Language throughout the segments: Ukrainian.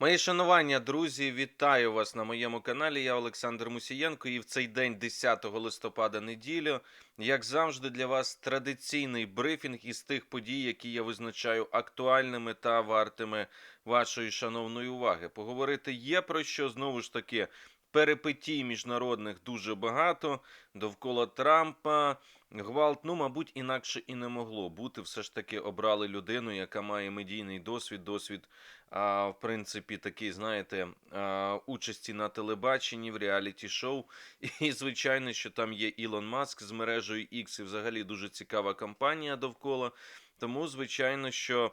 Мої шанування, друзі, вітаю вас на моєму каналі. Я Олександр Мусієнко. І в цей день, 10 листопада, неділю, як завжди, для вас традиційний брифінг із тих подій, які я визначаю актуальними та вартими вашої шановної уваги. Поговорити є про що знову ж таки. Перепитій міжнародних дуже багато довкола Трампа. Гвалт, ну, мабуть, інакше і не могло бути. Все ж таки обрали людину, яка має медійний досвід, досвід а, в принципі, такий, знаєте, а, участі на телебаченні в реаліті-шоу. І, звичайно, що там є Ілон Маск з мережею X, і взагалі дуже цікава кампанія довкола. Тому, звичайно, що.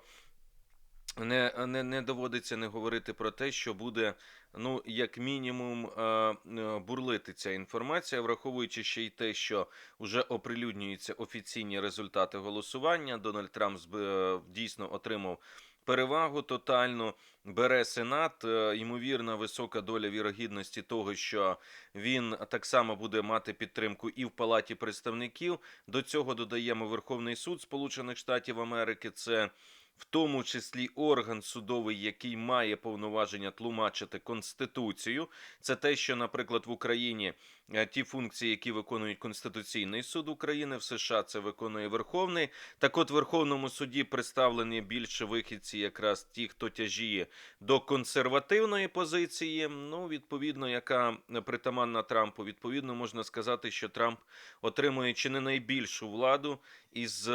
Не, не, не доводиться не говорити про те, що буде, ну, як мінімум, е, е, бурлити ця інформація, враховуючи ще й те, що вже оприлюднюються офіційні результати голосування. Дональд Трамп е, дійсно отримав перевагу тотальну. Бере Сенат, ймовірна висока доля вірогідності того, що він так само буде мати підтримку і в Палаті представників. До цього додаємо Верховний суд Сполучених Штатів Америки. Це в тому числі орган судовий, який має повноваження тлумачити конституцію. Це те, що, наприклад, в Україні е, ті функції, які виконують Конституційний суд України, в США це виконує Верховний. Так, от в Верховному суді представлені більше вихідці, якраз ті, хто тяжіє до консервативної позиції. Ну, відповідно, яка притаманна Трампу, відповідно, можна сказати, що Трамп отримує чи не найбільшу владу із.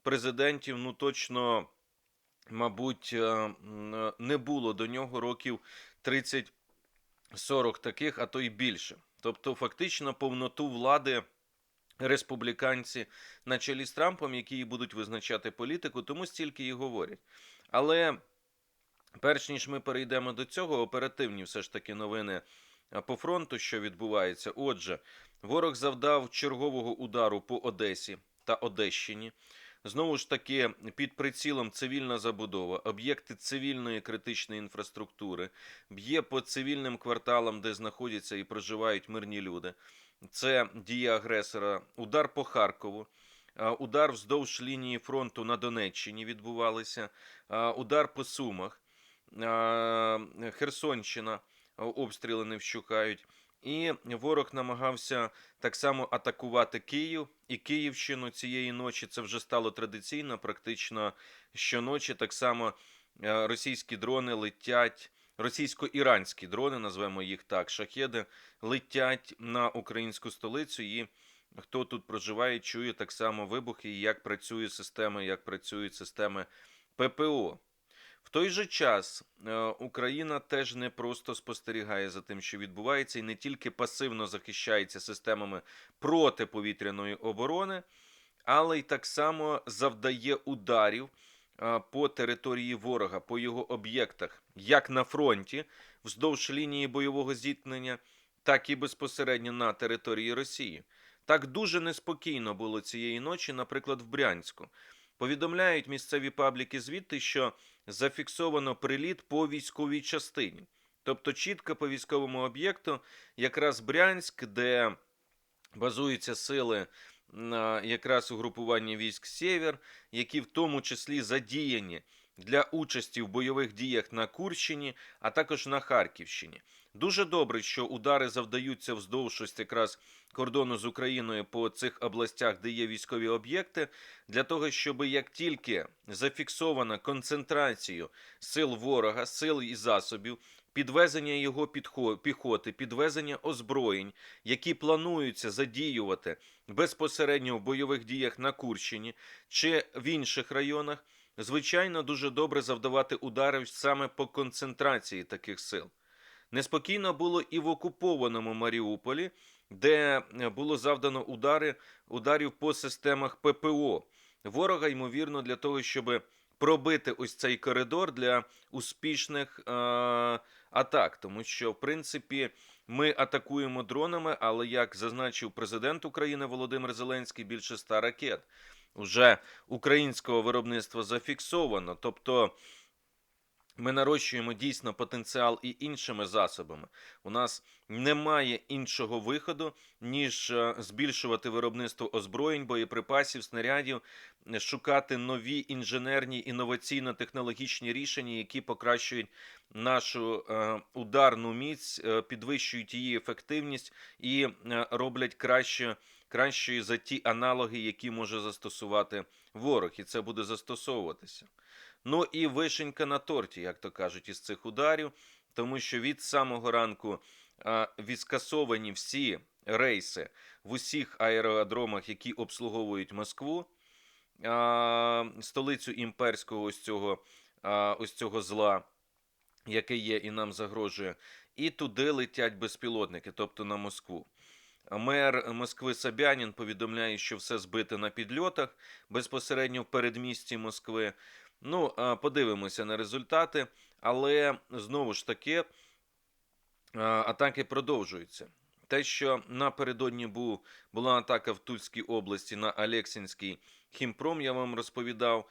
Е, президентів, ну точно, мабуть, е, е, не було до нього років 30-40 таких, а то й більше. Тобто, фактично, повноту влади. Республіканці на чолі з Трампом, які будуть визначати політику, тому стільки і говорять. Але перш ніж ми перейдемо до цього, оперативні все ж таки новини по фронту, що відбувається. Отже, ворог завдав чергового удару по Одесі та Одещині. Знову ж таки, під прицілом цивільна забудова, об'єкти цивільної критичної інфраструктури, б'є по цивільним кварталам, де знаходяться і проживають мирні люди. Це дія агресора, удар по Харкову. Удар вздовж лінії фронту на Донеччині відбувалися, удар по Сумах, Херсонщина, обстріли не вщухають. І ворог намагався так само атакувати Київ і Київщину цієї ночі. Це вже стало традиційно. Практично щоночі так само е, російські дрони летять, російсько-іранські дрони, назвемо їх так, шахеди, летять на українську столицю. І хто тут проживає, чує так само вибухи, як працює система, як працюють системи ППО. В той же час е, Україна теж не просто спостерігає за тим, що відбувається, і не тільки пасивно захищається системами протиповітряної оборони, але й так само завдає ударів е, по території ворога, по його об'єктах, як на фронті, вздовж лінії бойового зіткнення, так і безпосередньо на території Росії. Так дуже неспокійно було цієї ночі, наприклад, в Брянську. Повідомляють місцеві пабліки звідти, що зафіксовано приліт по військовій частині. Тобто чітко по військовому об'єкту, якраз Брянськ, де базуються сили якраз угрупування військ Сєвєр, які в тому числі задіяні для участі в бойових діях на Курщині, а також на Харківщині. Дуже добре, що удари завдаються вздовж ось якраз кордону з Україною по цих областях, де є військові об'єкти, для того, щоб як тільки зафіксовано концентрацію сил ворога, сил і засобів, підвезення його піхоти, підвезення озброєнь, які плануються задіювати безпосередньо в бойових діях на Курщині чи в інших районах, звичайно, дуже добре завдавати ударів саме по концентрації таких сил. Неспокійно було і в окупованому Маріуполі, де е, було завдано удари, ударів по системах ППО. Ворога, ймовірно, для того, щоб пробити ось цей коридор для успішних е- атак. Тому що, в принципі, ми атакуємо дронами, але як зазначив президент України Володимир Зеленський, більше ста ракет уже українського виробництва зафіксовано. Тобто Ми нарощуємо дійсно потенціал і іншими засобами. У нас немає іншого виходу, ніж е, збільшувати виробництво озброєнь, боєприпасів, снарядів, е, шукати нові інженерні інноваційно-технологічні рішення, які покращують нашу е, ударну міць, підвищують її ефективність і роблять краще, кращою за ті аналоги, які може застосувати ворог, і це буде застосовуватися. Ну і вишенька на торті, як то кажуть, із цих ударів, тому що від самого ранку відскасовані всі рейси в усіх аеродромах, які обслуговують Москву, столицю імперського ось цього, ось цього зла, яке є і нам загрожує, і туди летять безпілотники, тобто на Москву. Мер Москви Собянін повідомляє, що все збите на підльотах безпосередньо в передмісті Москви. Ну, подивимося на результати, але знову ж таки атаки продовжуються. Те, що напередодні був, була атака в Тульській області на Алексінський хімпром, я вам розповідав,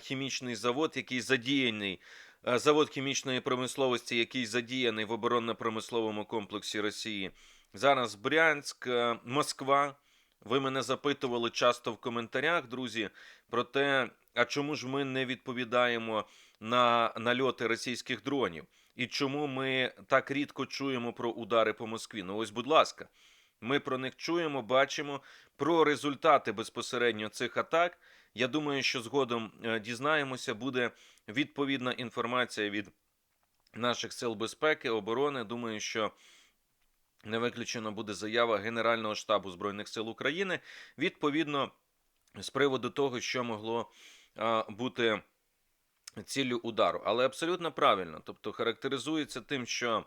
хімічний завод, який задіяний, завод хімічної промисловості, який задіяний в оборонно-промисловому комплексі Росії. Зараз Брянськ, е, Москва. Ви мене запитували часто в коментарях, друзі, про те, а чому ж ми не відповідаємо на нальоти російських дронів? І чому ми так рідко чуємо про удари по Москві? Ну ось, будь ласка, ми про них чуємо, бачимо про результати безпосередньо цих атак. Я думаю, що згодом е, дізнаємося, буде відповідна інформація від наших сил безпеки, оборони. Думаю, що не виключено буде заява Генерального штабу Збройних сил України відповідно з приводу того, що могло бути ціллю удару. Але абсолютно правильно, тобто характеризується тим, що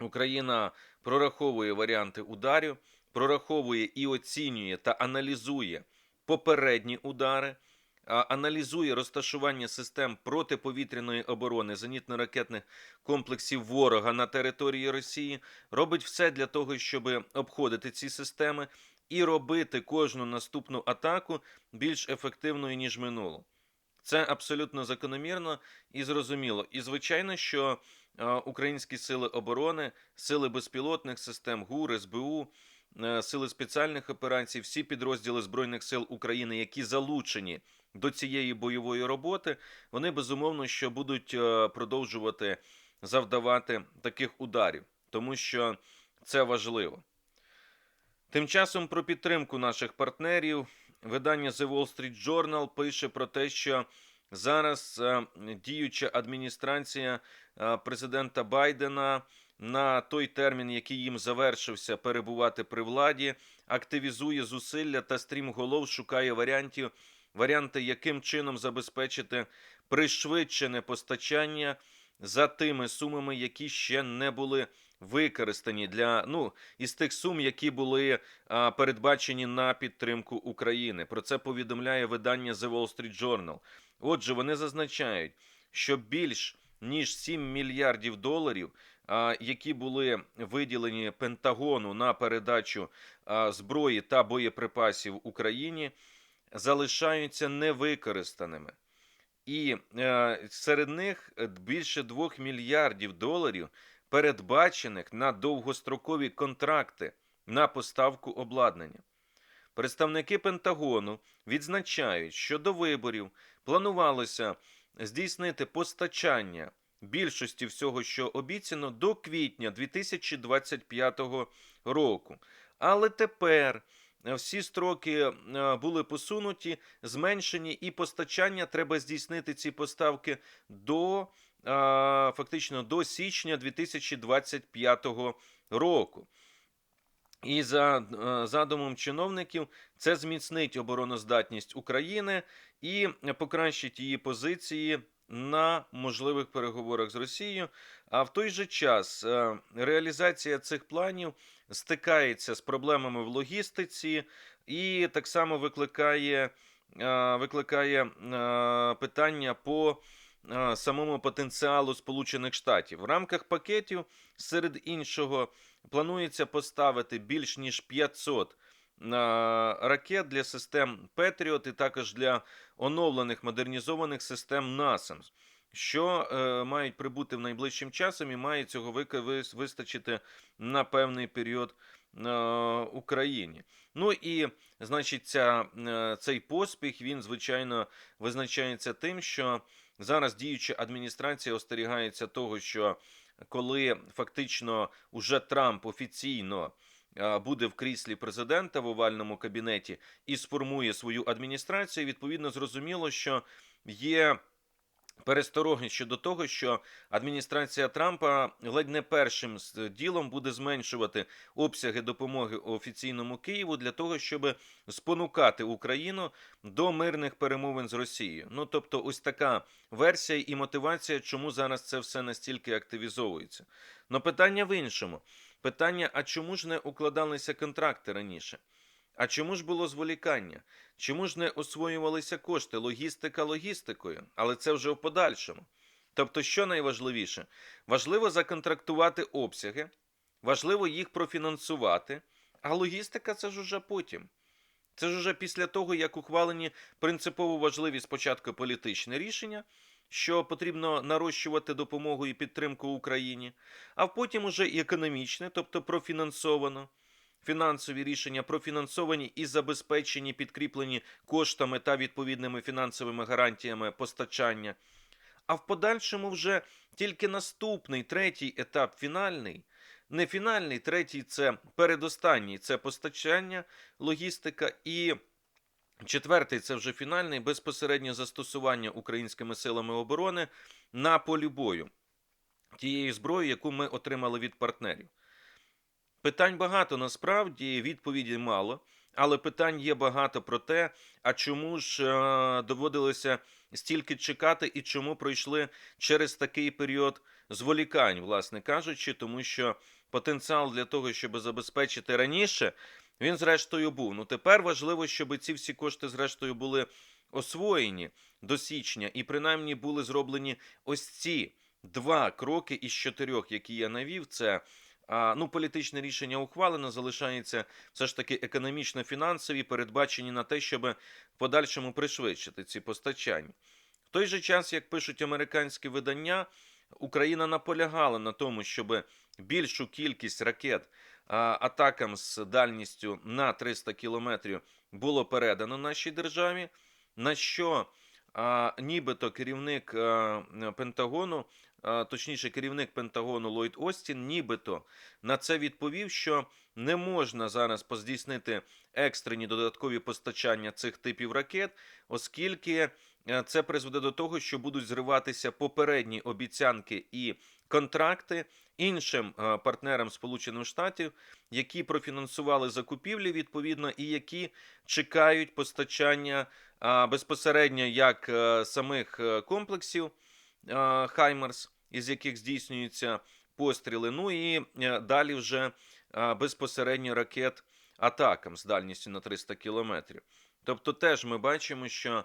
Україна прораховує варіанти ударів, прораховує і оцінює та аналізує попередні удари. Аналізує розташування систем протиповітряної оборони зенітно-ракетних комплексів ворога на території Росії, робить все для того, щоб обходити ці системи і робити кожну наступну атаку більш ефективною ніж минулу. Це абсолютно закономірно і зрозуміло. І звичайно, що е, українські сили оборони, сили безпілотних систем, ГУР, СБУ, е, сили спеціальних операцій, всі підрозділи Збройних сил України, які залучені до цієї бойової роботи, вони безумовно що будуть е, продовжувати завдавати таких ударів, тому що це важливо. Тим часом про підтримку наших партнерів. Видання The Wall Street Journal пише про те, що зараз е, діюча адміністрація е, президента Байдена на той термін, який їм завершився перебувати при владі, активізує зусилля та стрімголов шукає варіантів, варіанти, яким чином забезпечити пришвидшене постачання за тими сумами, які ще не були використані для ну із тих сум, які були а, передбачені на підтримку України. Про це повідомляє видання The Wall Street Journal. Отже, вони зазначають, що більш ніж 7 мільярдів доларів, які були виділені Пентагону на передачу зброї та боєприпасів Україні, залишаються невикористаними. І е, серед них більше 2 мільярдів доларів передбачених на довгострокові контракти на поставку обладнання. Представники Пентагону відзначають, що до виборів планувалося здійснити постачання більшості всього, що обіцяно, до квітня 2025 року. Але тепер всі строки е, були посунуті, зменшені, і постачання треба здійснити ці поставки до фактично до січня 2025 року. І за е, задумом чиновників це зміцнить обороноздатність України і покращить її позиції на можливих переговорах з Росією. А в той же час е, реалізація цих планів стикається з проблемами в логістиці і так само викликає, е, викликає питання по самому потенціалу Сполучених Штатів. В рамках пакетів, серед іншого, планується поставити більш ніж 500 ракет для систем Петріот і також для оновлених модернізованих систем NASAMS. що е, мають прибути в найближчим часом, і має цього вис- вистачити на певний період е, Україні. Ну і, значить, ця, е, цей поспіх він, звичайно, визначається тим, що зараз діюча адміністрація остерігається того, що коли фактично уже Трамп офіційно буде в кріслі президента в овальному кабінеті і сформує свою адміністрацію, відповідно зрозуміло, що є перестороги щодо того, що адміністрація Трампа ледь не першим ділом буде зменшувати обсяги допомоги офіційному Києву для того, щоб спонукати Україну до мирних перемовин з Росією. Ну тобто, ось така версія і мотивація, чому зараз це все настільки активізовується. Но питання в іншому. Питання: а чому ж не укладалися контракти раніше? А чому ж було зволікання? Чому ж не освоювалися кошти? Логістика логістикою, але це вже в подальшому. Тобто, що найважливіше? Важливо законтрактувати обсяги, важливо їх профінансувати, а логістика це ж уже потім. Це ж уже після того, як ухвалені принципово важливі спочатку політичні рішення, що потрібно нарощувати допомогу і підтримку Україні, а потім уже і економічне, тобто профінансовано. Фінансові рішення профінансовані і забезпечені, підкріплені коштами та відповідними фінансовими гарантіями постачання. А в подальшому вже тільки наступний третій етап фінальний. Не фінальний, третій це передостанній це постачання, логістика. І четвертий це вже фінальний безпосереднє застосування українськими силами оборони на полі бою тієї зброї, яку ми отримали від партнерів. Питань багато насправді, відповіді мало, але питань є багато про те, а чому ж е, доводилося стільки чекати і чому пройшли через такий період зволікань, власне кажучи, тому що потенціал для того, щоб забезпечити раніше, він зрештою був. Ну тепер важливо, щоб ці всі кошти, зрештою, були освоєні до січня, і принаймні були зроблені ось ці два кроки із чотирьох, які я навів. Це а, ну, політичне рішення ухвалено, залишається все ж таки економічно-фінансові, передбачені на те, щоб подальшому пришвидшити ці постачання. В той же час, як пишуть американські видання, Україна наполягала на тому, щоб більшу кількість ракет а, атакам з дальністю на 300 кілометрів було передано нашій державі, на що а, нібито керівник а, Пентагону, точніше, керівник Пентагону Ллойд Остін, нібито на це відповів, що не можна зараз поздійснити екстрені додаткові постачання цих типів ракет, оскільки е, це призведе до того, що будуть зриватися попередні обіцянки і контракти іншим е, партнерам Сполучених Штатів, які профінансували закупівлі відповідно і які чекають постачання безпосередньо як е, самих комплексів Хаймерс, із яких здійснюються постріли. Ну і е, далі вже е, безпосередньо ракет атакам з дальністю на 300 кілометрів. Тобто, теж ми бачимо, що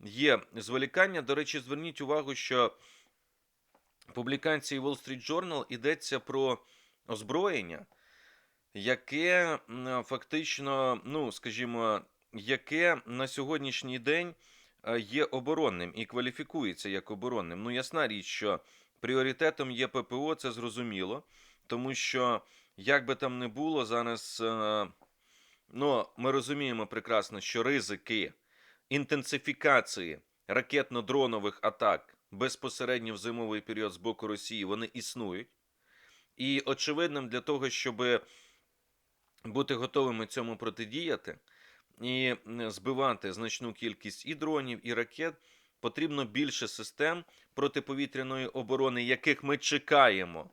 є зволікання. До речі, зверніть увагу, що в публікації Wall Street Journal йдеться про озброєння, яке фактично, ну скажімо, яке на сьогоднішній день е, є оборонним і кваліфікується як оборонним. Ну, ясна річ, що пріоритетом є ППО, це зрозуміло, тому що як би там не було, зараз е, ну, ми розуміємо прекрасно, що ризики інтенсифікації ракетно-дронових атак безпосередньо в зимовий період з боку Росії вони існують. І очевидним для того, щоб бути готовими цьому протидіяти і збивати значну кількість і дронів, і ракет, потрібно більше систем протиповітряної оборони, яких ми чекаємо.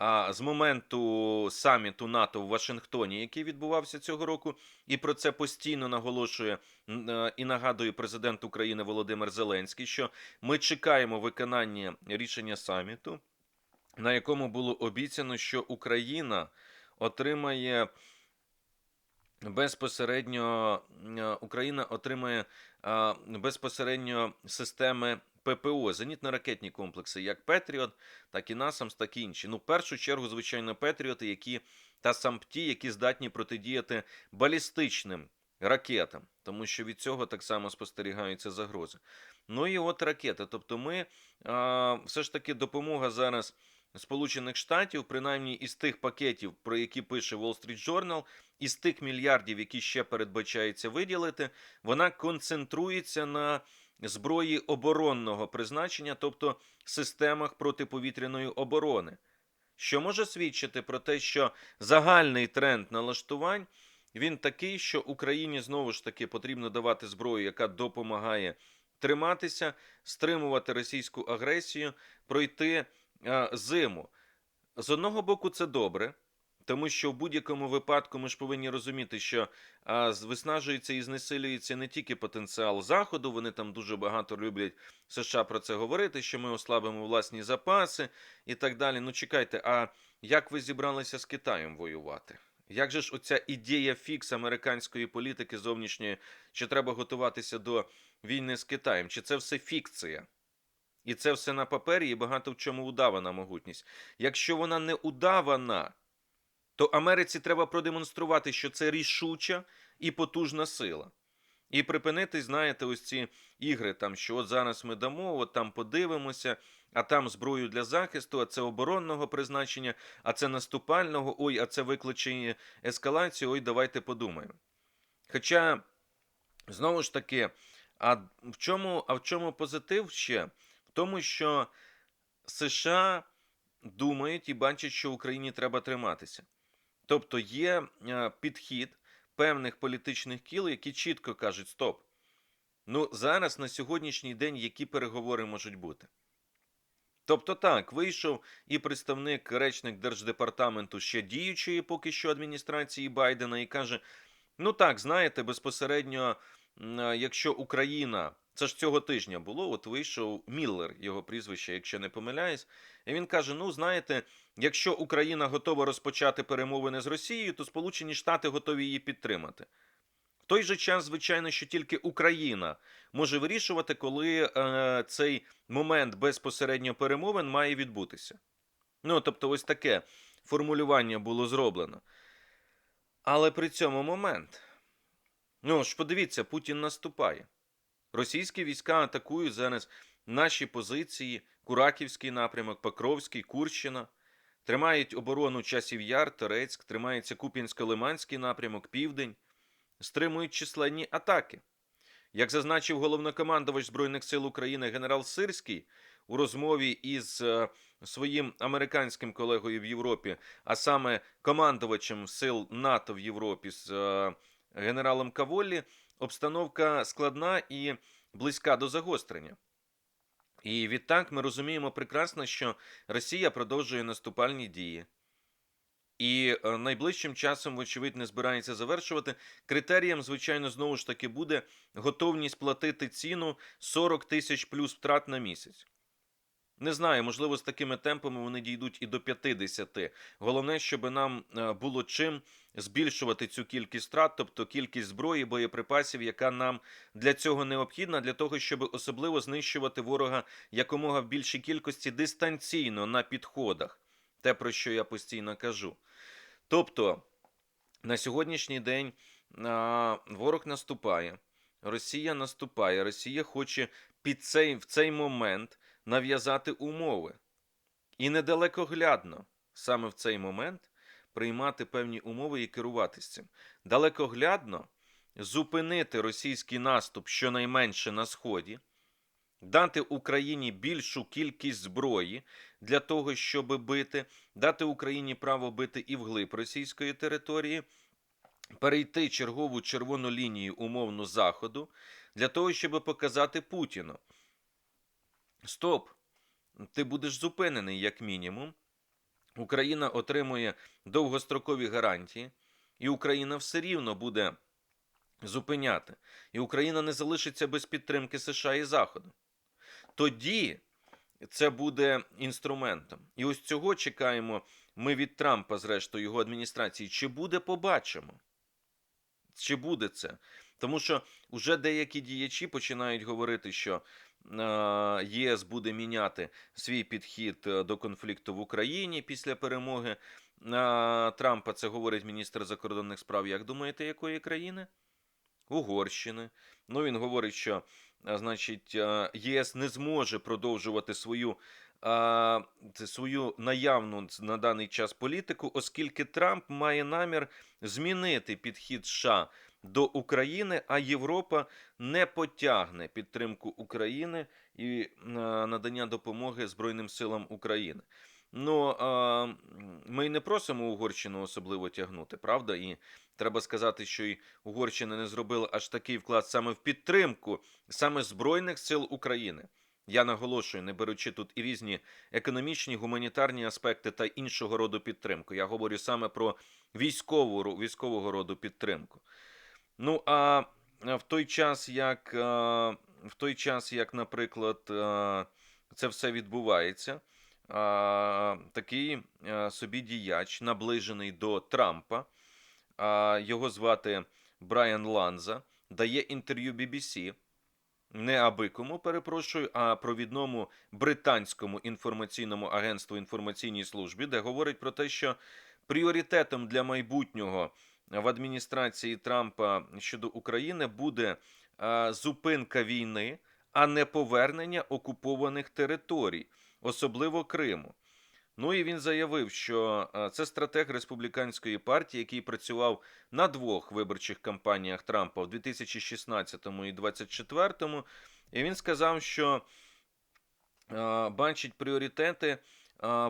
А, з моменту саміту НАТО в Вашингтоні, який відбувався цього року, і про це постійно наголошує е, і нагадує президент України Володимир Зеленський, що ми чекаємо виконання рішення саміту, на якому було обіцяно, що Україна отримає безпосередньо е, Україна отримає е, безпосередньо системи ППО, зенітно-ракетні комплекси, як Петріот, так і Насамс, так і інші. Ну, в першу чергу, звичайно, Петріоти, які та сампті, які здатні протидіяти балістичним ракетам, тому що від цього так само спостерігаються загрози. Ну і от ракети. Тобто, ми а, все ж таки допомога зараз Сполучених Штатів, принаймні із тих пакетів, про які пише Wall Street Journal, із тих мільярдів, які ще передбачається виділити, вона концентрується на зброї оборонного призначення, тобто системах протиповітряної оборони, що може свідчити про те, що загальний тренд налаштувань він такий, що Україні знову ж таки потрібно давати зброю, яка допомагає триматися, стримувати російську агресію, пройти зиму. З одного боку, це добре. Тому що в будь-якому випадку ми ж повинні розуміти, що виснажується і знесилюється не тільки потенціал Заходу, вони там дуже багато люблять США про це говорити, що ми ослабимо власні запаси і так далі. Ну чекайте, а як ви зібралися з Китаєм воювати? Як же ж оця ідея фікс американської політики зовнішньої, що треба готуватися до війни з Китаєм? Чи це все фікція? І це все на папері і багато в чому удавана могутність. Якщо вона не удавана, то Америці треба продемонструвати, що це рішуча і потужна сила. І припинити, знаєте, ось ці ігри, там, що от зараз ми дамо, от там подивимося, а там зброю для захисту, а це оборонного призначення, а це наступального, ой, а це викличе ескалацію, ой, давайте подумаємо. Хоча, знову ж таки, а в чому, а в чому позитив ще? Тому, що США думають і бачать, що Україні треба триматися. Тобто є е, підхід певних політичних кіл, які чітко кажуть: стоп. Ну, зараз на сьогоднішній день які переговори можуть бути? Тобто, так, вийшов і представник речник Держдепартаменту ще діючої поки що адміністрації Байдена і каже: ну так, знаєте, безпосередньо, е, якщо Україна, це ж цього тижня було, от вийшов Міллер, його прізвище, якщо не помиляюсь, і він каже: ну, знаєте, якщо Україна готова розпочати перемовини з Росією, то Сполучені Штати готові її підтримати. В той же час, звичайно, що тільки Україна може вирішувати, коли е, цей момент безпосередньо перемовин має відбутися. Ну, тобто, ось таке формулювання було зроблено. Але при цьому момент. Ну ж, подивіться, Путін наступає. Російські війська атакують зараз наші позиції, Кураківський напрямок, Покровський, Курщина. Тримають оборону часів Яр, Торецьк, тримається Куп'янсько-Лиманський напрямок, Південь, стримують численні атаки. Як зазначив головнокомандувач Збройних сил України генерал Сирський у розмові із е, своїм американським колегою в Європі, а саме командувачем сил НАТО в Європі з е, генералом Каволлі, обстановка складна і близька до загострення. І відтак ми розуміємо прекрасно, що Росія продовжує наступальні дії. І е, найближчим часом, вочевидь, не збирається завершувати. Критерієм, звичайно, знову ж таки буде готовність платити ціну 40 тисяч плюс втрат на місяць. Не знаю, можливо, з такими темпами вони дійдуть і до 50. Головне, щоб нам е, було чим збільшувати цю кількість втрат, тобто кількість зброї, боєприпасів, яка нам для цього необхідна, для того, щоб особливо знищувати ворога якомога в більшій кількості дистанційно на підходах. Те, про що я постійно кажу. Тобто, на сьогоднішній день ворог наступає, Росія наступає, Росія хоче під цей, в цей момент нав'язати умови. І недалекоглядно саме в цей момент приймати певні умови і керуватися цим. Далекоглядно зупинити російський наступ щонайменше на Сході, дати Україні більшу кількість зброї для того, щоб бити, дати Україні право бити і вглиб російської території, перейти чергову червону лінію умовно Заходу, для того, щоб показати Путіну. Стоп! Ти будеш зупинений, як мінімум. Україна отримує довгострокові гарантії, і Україна все рівно буде зупиняти. І Україна не залишиться без підтримки США і Заходу. Тоді це буде інструментом. І ось цього чекаємо ми від Трампа, зрештою, його адміністрації. Чи буде, побачимо. Чи буде це? Тому що вже деякі діячі починають говорити, що ЄС буде міняти свій підхід е, до конфлікту в Україні після перемоги е, Трампа. Це говорить міністр закордонних справ. Як думаєте, якої країни? Угорщини. Ну, він говорить, що значить, ЄС не зможе продовжувати свою, свою наявну на даний час політику, оскільки Трамп має намір змінити підхід США до України, а Європа не потягне підтримку України і надання допомоги Збройним силам України. Ну, ми не просимо Угорщину особливо тягнути, правда? І треба сказати, що і Угорщина не зробила аж такий вклад саме в підтримку саме Збройних сил України. Я наголошую, не беручи тут і різні економічні, гуманітарні аспекти та іншого роду підтримку. Я говорю саме про військову, військового роду підтримку. Ну а в той час, як в той час, як, наприклад, це все відбувається, такий собі діяч, наближений до Трампа, його звати Брайан Ланза, дає інтерв'ю BBC, не абикому, перепрошую, а провідному британському інформаційному агентству інформаційній службі, де говорить про те, що пріоритетом для майбутнього в адміністрації Трампа щодо України буде зупинка війни, а не повернення окупованих територій, особливо Криму. Ну і він заявив, що це стратег республіканської партії, який працював на двох виборчих кампаніях Трампа в 2016 і 2024. І він сказав, що бачить пріоритети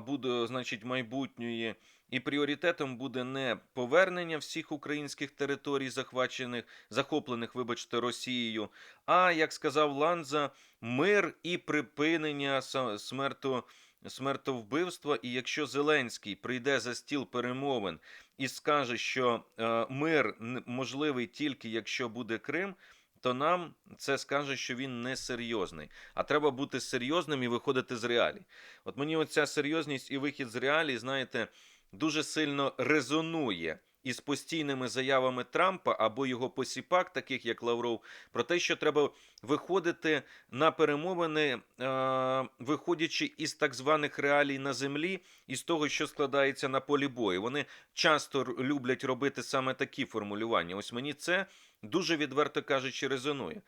буде, значить, майбутньої, і пріоритетом буде не повернення всіх українських територій, захвачених, захоплених, вибачте, Росією, а як сказав Ланза, мир і припинення смерту. Смертовбивства, і якщо Зеленський прийде за стіл перемовин і скаже, що е, мир можливий тільки якщо буде Крим, то нам це скаже, що він не серйозний. А треба бути серйозним і виходити з реалій. От мені оця серйозність і вихід з реалій, знаєте, дуже сильно резонує із постійними заявами Трампа або його посіпак, таких як Лавров, про те, що треба виходити на перемовини, е, виходячи із так званих реалій на землі, із того, що складається на полі бою. Вони часто люблять робити саме такі формулювання. Ось мені це дуже відверто кажучи резонує.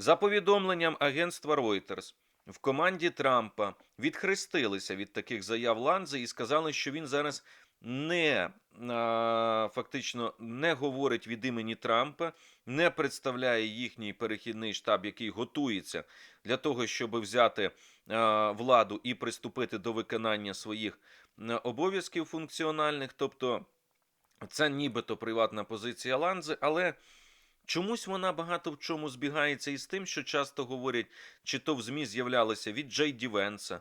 За повідомленням агентства Reuters, в команді Трампа відхрестилися від таких заяв Ланзи і сказали, що він зараз не фактично не говорить від імені Трампа, не представляє їхній перехідний штаб, який готується для того, щоб взяти владу і приступити до виконання своїх обов'язків функціональних. Тобто це нібито приватна позиція Ланзи, але чомусь вона багато в чому збігається із тим, що часто говорять, чи то в ЗМІ з'являлося від Джей Ді Венса,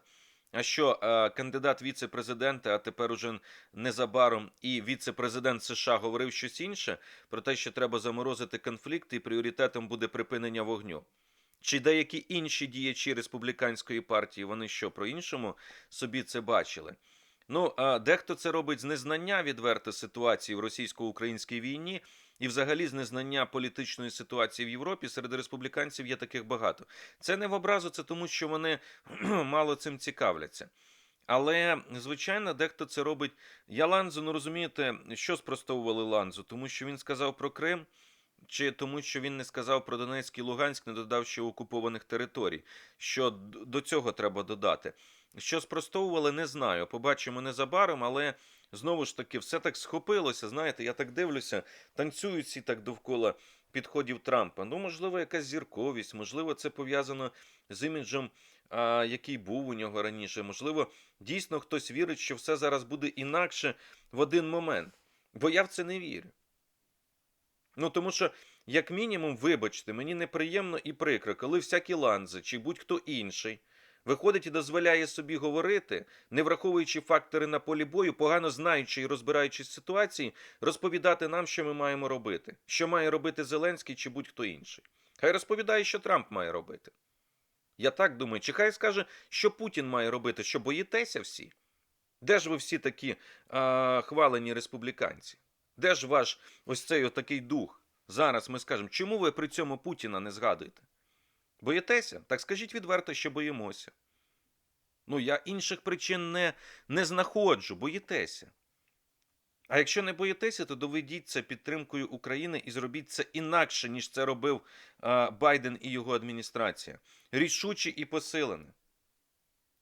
а що е, кандидат віце-президента, а тепер уже незабаром і віце-президент США говорив щось інше про те, що треба заморозити конфлікт, і пріоритетом буде припинення вогню. Чи деякі інші діячі республіканської партії, вони що про іншому собі це бачили? Ну, а дехто це робить з незнання відверто ситуації в російсько-українській війні і взагалі з незнання політичної ситуації в Європі. Серед республіканців є таких багато. Це не в образу, це тому, що вони мало цим цікавляться. Але, звичайно, дехто це робить. Я Ланзу, ну розумієте, що спростовували Ланзу? Тому що він сказав про Крим, чи тому, що він не сказав про Донецьк і Луганськ, не додав ще окупованих територій. Що до цього треба додати. Що спростовували, не знаю. Побачимо незабаром, але знову ж таки, все так схопилося. Знаєте, я так дивлюся, танцюють всі так довкола підходів Трампа. Ну, можливо, якась зірковість, можливо, це пов'язано з іміджем, а, який був у нього раніше. Можливо, дійсно хтось вірить, що все зараз буде інакше в один момент. Бо я в це не вірю. Ну, тому що, як мінімум, вибачте, мені неприємно і прикро, коли всякі ланзи чи будь-хто інший виходить і дозволяє собі говорити, не враховуючи фактори на полі бою, погано знаючи і розбираючись ситуації, розповідати нам, що ми маємо робити, що має робити Зеленський чи будь-хто інший. Хай розповідає, що Трамп має робити. Я так думаю, чи хай скаже, що Путін має робити, що боїтеся всі? Де ж ви всі такі а, хвалені республіканці? Де ж ваш ось цей отакий дух? Зараз ми скажемо, чому ви при цьому Путіна не згадуєте? Боїтеся? Так скажіть відверто, що боїмося. Ну, я інших причин не, не знаходжу, боїтеся. А якщо не боїтеся, то доведіть це підтримкою України і зробіть це інакше, ніж це робив е, Байден і його адміністрація. Рішуче і посилене.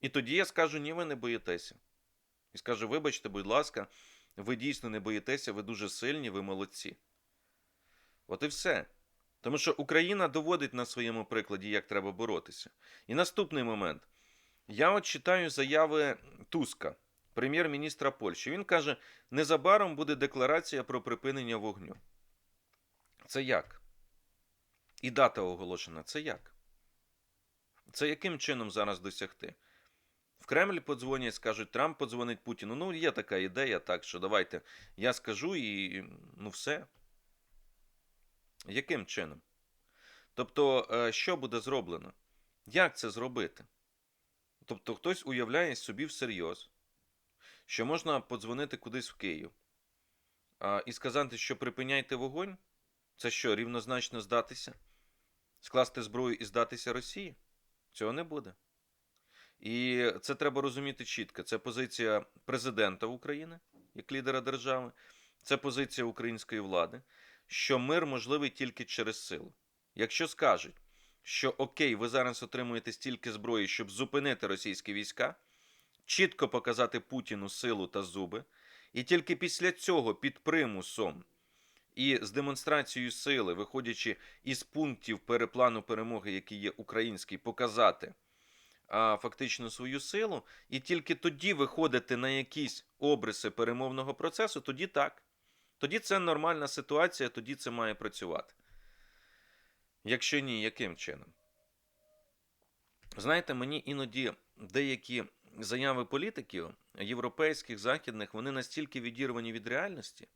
І тоді я скажу: ні, ви не боїтеся. І скажу: вибачте, будь ласка, ви дійсно не боїтеся, ви дуже сильні, ви молодці. От і все. Тому що Україна доводить на своєму прикладі, як треба боротися. І наступний момент. Я от читаю заяви Туска, прем'єр-міністра Польщі. Він каже: незабаром буде декларація про припинення вогню. Це як? І дата оголошена. Це як? Це яким чином зараз досягти? В Кремль подзвонять, скажуть, Трамп подзвонить Путіну. Ну, є така ідея, так що давайте я скажу і ну все. Яким чином? Тобто, е, що буде зроблено? Як це зробити? Тобто, хтось уявляє собі всерйоз, що можна подзвонити кудись в Київ і сказати, що припиняйте вогонь? Це що, рівнозначно здатися? Скласти зброю і здатися Росії? Цього не буде. І це треба розуміти чітко. Це позиція президента України як лідера держави, це позиція української влади, що мир можливий тільки через силу. Якщо скажуть, що окей, ви зараз отримуєте стільки зброї, щоб зупинити російські війська, чітко показати Путіну силу та зуби, і тільки після цього під примусом і з демонстрацією сили, виходячи із пунктів переплану перемоги, який є український, показати а, фактично свою силу, і тільки тоді виходити на якісь обриси перемовного процесу, тоді так. Тоді це нормальна ситуація, тоді це має працювати. Якщо ні, яким чином? Знаєте, мені іноді деякі заяви політиків, європейських, західних, вони настільки відірвані від реальності,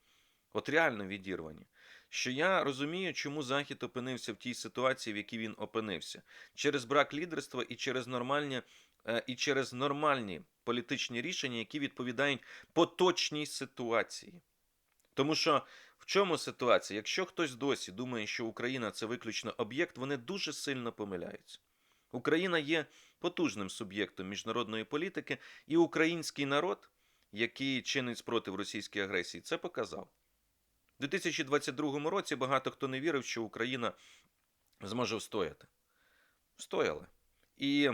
от реально відірвані, що я розумію, чому Захід опинився в тій ситуації, в якій він опинився, через брак лідерства і через нормальні, е, і через нормальні політичні рішення, які відповідають поточній ситуації. Тому що в чому ситуація? Якщо хтось досі думає, що Україна це виключно об'єкт, вони дуже сильно помиляються. Україна є потужним суб'єктом міжнародної політики, і український народ, який чинить спротив російській агресії, це показав. У 2022 році багато хто не вірив, що Україна зможе встояти. Встояли. І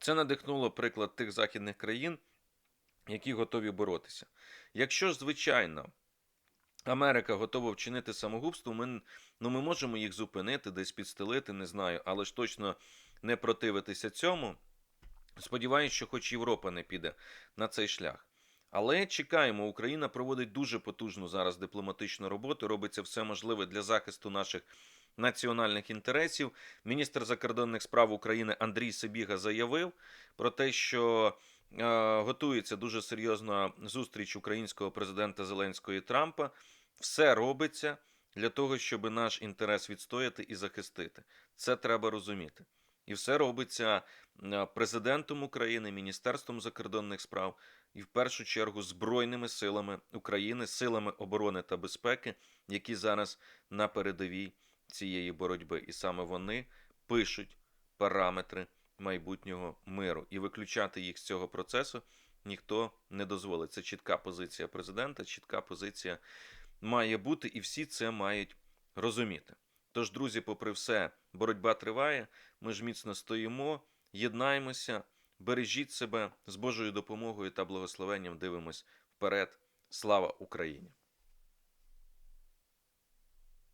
це надихнуло приклад тих західних країн, які готові боротися. Якщо звичайно, Америка готова вчинити самогубство, ми, ну, ми можемо їх зупинити, десь підстелити, не знаю, але ж точно не противитися цьому. Сподіваюсь, що хоч Європа не піде на цей шлях. Але чекаємо, Україна проводить дуже потужну зараз дипломатичну роботу. Робиться все можливе для захисту наших національних інтересів. Міністр закордонних справ України Андрій Сибіга заявив про те, що готується дуже серйозна зустріч українського президента Зеленського і Трампа. Все робиться для того, щоб наш інтерес відстояти і захистити. Це треба розуміти. І все робиться е, президентом України, Міністерством закордонних справ і в першу чергу Збройними силами України, силами оборони та безпеки, які зараз на передовій цієї боротьби. І саме вони пишуть параметри майбутнього миру. І виключати їх з цього процесу ніхто не дозволить. Це чітка позиція президента, чітка позиція має бути, і всі це мають розуміти. Тож, друзі, попри все, боротьба триває. Ми ж міцно стоїмо, єднаємося, бережіть себе з Божою допомогою та благословенням. Дивимось вперед. Слава Україні!